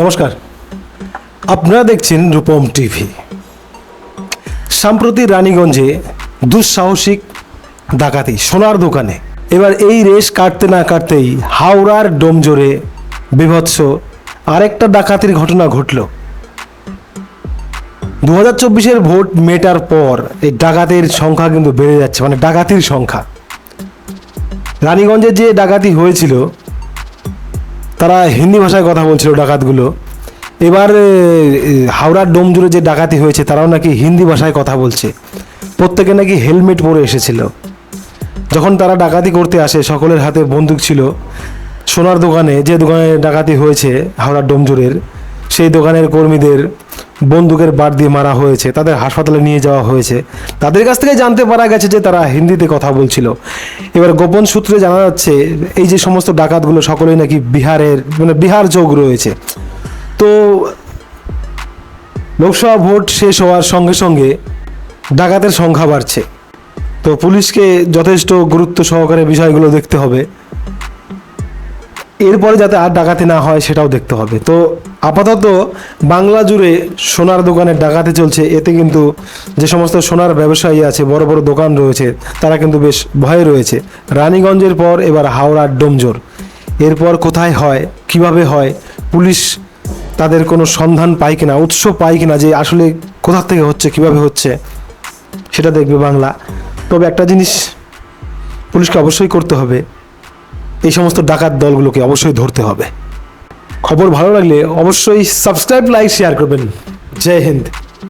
নমস্কার। আপনারা দেখছেন রূপম টিভি। সাম্প্রতি রানীগঞ্জে দুঃসাহসিক ডাকাতি, সোনার দোকানে। এবার এই রেস কাটতে না কাটতেই হাওড়ার ডোমজোরে বিভৎস আরেকটা ডাকাতির ঘটনা ঘটল। দু হাজার চব্বিশের ভোট মেটার পর এই ডাকাতির সংখ্যা কিন্তু বেড়ে যাচ্ছে মানে ডাকাতির সংখ্যা। রানীগঞ্জে যে ডাকাতি হয়েছিল তারা হিন্দি ভাষায় কথা বলছিল ডাকাতগুলো। এবার হাওড়ার ডোমজুড়ে যে ডাকাতি হয়েছে, তারাও নাকি হিন্দি ভাষায় কথা বলছে। প্রত্যেকে নাকি হেলমেট পরে এসেছিল। যখন তারা ডাকাতি করতে আসে, সকলের হাতে বন্দুক ছিল। সোনার দোকানে যে দোকানে ডাকাতি হয়েছে হাওড়ার ডোমজুরের সেই দোকানের কর্মীদের বন্দুকের বার দিয়ে মারা হয়েছে, তাদের হাসপাতালে নিয়ে যাওয়া হয়েছে। তাদের কাছ থেকে জানতে পারা গেছে যে তারা হিন্দিতে কথা বলছিল। এবার গোপন সূত্রে জানা যাচ্ছে, এই যে সমস্ত ডাকাতগুলো সকলেই নাকি বিহারের মানে বিহার যোগ রয়েছে। তো লোকসভা ভোট শেষ হওয়ার সঙ্গে সঙ্গে ডাকাতের সংখ্যা বাড়ছে। তো পুলিশকে যথেষ্ট গুরুত্ব সহকারে বিষয়গুলো দেখতে হবে। এরপরে যাতে আর ডাকাতি না হয় সেটাও দেখতে হবে। তো আপাতত বাংলা জুড়ে সোনার দোকানে ডাকাতি চলছে, এতে কিন্তু যে সমস্ত সোনার ব্যবসায়ী আছে, বড় বড় দোকান রয়েছে, তারা কিন্তু বেশ ভয়ে রয়েছে। রানীগঞ্জের পর এবার হাওড়ার ডোমজোর। এরপর কোথায় হয়, কীভাবে হয়, পুলিশ তাদের কোনো সন্ধান পায় কিনা, উৎস পায় কিনা, যে আসলে কোথা থেকে হচ্ছে, কীভাবে হচ্ছে, সেটা দেখবে বাংলা। তবে একটা জিনিস পুলিশকে অবশ্যই করতে হবে এই সমস্ত ডাকাত দলগুলোকে অবশ্যই ধরতে হবে। খবর ভালো লাগলে অবশ্যই সাবস্ক্রাইব লাইক শেয়ার করবেন। জয় হিন্দ।